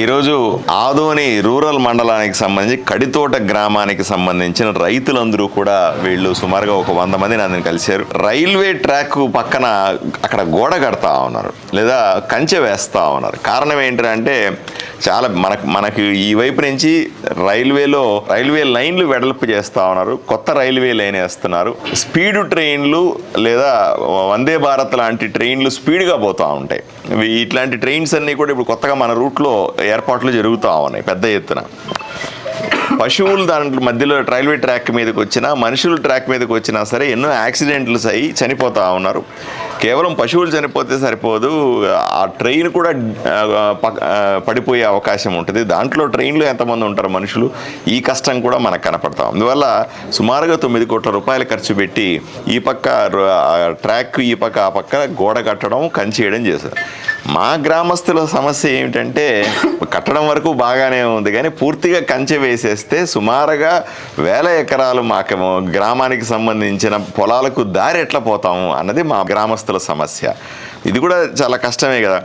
ఈరోజు ఆదోని రూరల్ మండలానికి సంబంధించి కడితోట గ్రామానికి సంబంధించిన రైతులందరూ కూడా వీళ్ళు సుమారుగా ఒక వంద మంది నన్ను కలిశారు. రైల్వే ట్రాక్ పక్కన అక్కడ గోడ కడతా ఉన్నారు. లేదా కంచె వేస్తా ఉన్నారు. కారణం ఏంటంటే చాలా మనకు మనకి ఈ వైపు నుంచి రైల్వేలో రైల్వే లైన్లు వెడల్పు చేస్తా ఉన్నారు. కొత్త రైల్వే లైన్ వేస్తున్నారు. స్పీడ్ ట్రైన్లు లేదా వందే భారత్ లాంటి ట్రైన్లు స్పీడ్గా పోతూ ఉంటాయి. ఇట్లాంటి ట్రైన్స్ అన్నీ కూడా ఇప్పుడు కొత్తగా మన రూట్లో ఏర్పాట్లు జరుగుతూ ఉన్నాయి పెద్ద ఎత్తున. పశువులు దాంట్లో మధ్యలో రైల్వే ట్రాక్ మీదకి వచ్చినా మనుషులు ట్రాక్ మీదకి వచ్చినా సరే ఎన్నో యాక్సిడెంట్లు అయ్యి చనిపోతూ ఉన్నారు. కేవలం పశువులు చనిపోతే సరిపోదు ఆ ట్రైన్ కూడా పడిపోయే అవకాశం ఉంటుంది. దాంట్లో ట్రైన్లో ఎంతమంది ఉంటారు మనుషులు? ఈ కష్టం కూడా మనకు కనపడతాం అందువల్ల సుమారుగా తొమ్మిది కోట్ల రూపాయలు ఖర్చు పెట్టి ఈ పక్క ట్రాక్ ఈ పక్క ఆ పక్క గోడ కట్టడం కంచేయడం చేశారు. మా గ్రామస్తుల సమస్య ఏమిటంటే కట్టడం వరకు బాగానే ఉంది కానీ పూర్తిగా కంచె వేసేస్తే సుమారుగా వేల ఎకరాలు మాకు గ్రామానికి సంబంధించిన పొలాలకు దారి ఎట్లా పోతాము అన్నది మా గ్రామస్తుల సమస్య. ఇది కూడా చాలా కష్టమే కదా.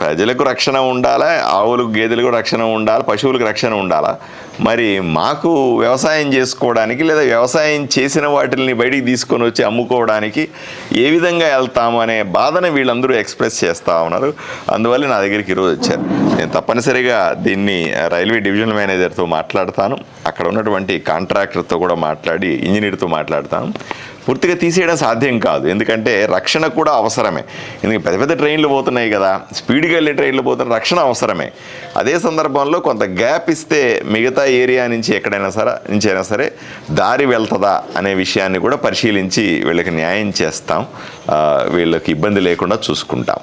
ప్రజలకు రక్షణ ఉండాలి? ఆవులకు గేదెలకు రక్షణ ఉండాలి? పశువులకు రక్షణ ఉండాలా? మరి మాకు వ్యవసాయం చేసుకోవడానికి లేదా వ్యవసాయం చేసిన వాటిని బయటికి తీసుకొని వచ్చి అమ్ముకోవడానికి ఏ విధంగా వెళ్తాము అనే బాధను వీళ్ళందరూ ఎక్స్ప్రెస్ చేస్తూ ఉన్నారు. అందువల్ల నా దగ్గరికి ఈరోజు వచ్చారు. నేను తప్పనిసరిగా దీన్ని రైల్వే డివిజనల్ మేనేజర్తో మాట్లాడతాను. అక్కడ ఉన్నటువంటి కాంట్రాక్టర్తో కూడా మాట్లాడి ఇంజనీర్తో మాట్లాడతాను. పూర్తిగా తీసేయడం సాధ్యం కాదు. ఎందుకంటే రక్షణ కూడా అవసరమే. ఎందుకంటే పెద్ద పెద్ద ట్రైన్లు పోతున్నాయి కదా. స్పీడ్గా వెళ్ళే ట్రైన్లు పోతున్న రక్షణ అవసరమే. అదే సందర్భంలో కొంత గ్యాప్ ఇస్తే మిగతా ఏరియా నుంచి ఎక్కడైనా సరే నుంచి అయినా సరే దారి వెళ్తుందా అనే విషయాన్ని కూడా పరిశీలించి వీళ్ళకి న్యాయం చేస్తాం. వీళ్ళకి ఇబ్బంది లేకుండా చూసుకుంటాం.